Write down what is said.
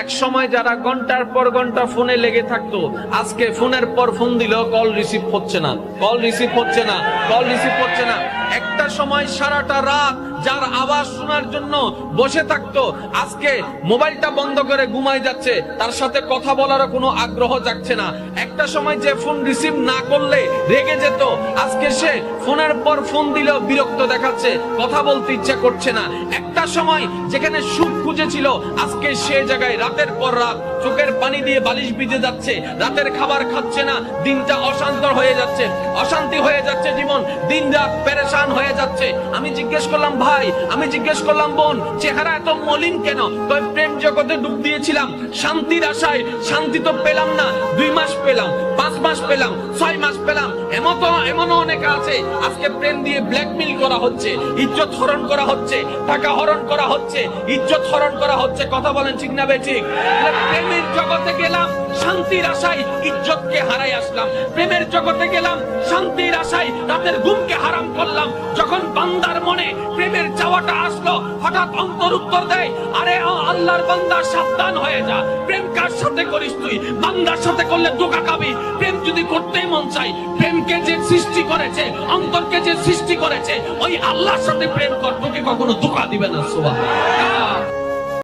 এক সময় যারা ঘণ্টার পর ঘণ্টা ফোনে লেগে থাকতো, আজকে ফোনের পর ফোন দিলেও কল রিসিভ হচ্ছে না। কল রিসিভ হচ্ছে না, কল রিসিভ হচ্ছে না। একটা সময় সারাটা রাত যার আওয়াজ শোনার জন্য বসে থাকতো, আজকে মোবাইলটা বন্ধ করে ঘুমাই যাচ্ছে, তার সাথে কথা বলারও কোনো আগ্রহ যাচ্ছে না। একটা সময় যে ফোন রিসিভ না করলে রেগে যেত, আজকে সে ফোনের পর ফোন দিলেও বিরক্ত দেখাচ্ছে, কথা বলতে ইচ্ছা করছে না। একটা সময় যেখানে সুখ খুঁজেছিল আজকে সে জায়গায় রাতের পর রাত চোখের পানি দিয়ে বালিশ ভিজে যাচ্ছে, রাতের খাবার খাচ্ছে না, দিনটা অশান্ত হয়ে যাচ্ছে, অশান্তি হয়ে যাচ্ছে জীবন দিন রাত পেরেশান হয়ে যাচ্ছে। আমি জিজ্ঞেস করলাম, ভাই, আমি জিজ্ঞেস করলাম, বোন, চেহারা এত মলিন কেন? তবে প্রেম জগতে ডুব দিয়েছিলাম, শান্তির আশায় শান্তি তো পেলাম না, দুই মাস পেলাম, পাঁচ মাস পেলাম, ছয় মাস পেলাম এমন তো এমনও অনেকে আছে, আজকে প্রেম দিয়ে ব্ল্যাকমেল করা হচ্ছে, ইজ্জত হরণ করা হচ্ছে, টাকা হরণ করা হচ্ছে, ইজ্জত হরণ করা হচ্ছে, কথা বলেন ঠিক না বে ঠিক? জগতে গেলাম, শান্তির আশায় ইজ্জতকে হারাই আসলাম। প্রেমের জগতে গেলাম, শান্তির আশায় রাতের ঘুমকে হারাম করলাম। যখন বান্দার মনে প্রেমের চাওয়াটা আসলো, হঠাৎ অন্তর উত্তর দেয়, আরে আল্লাহর বান্দা, সাবধান হয়ে যা। প্রেম কার সাথে করিস তুই? বান্দার সাথে করলে ধোকা খাবি। প্রেম যদি করতেই মন চাই প্রেমকে যে সৃষ্টি করেছে, অন্তরকে যে সৃষ্টি করেছে, ওই আল্লাহর সাথে প্রেম কর তোকে কখনো? ধোকা দিবে না সোয়া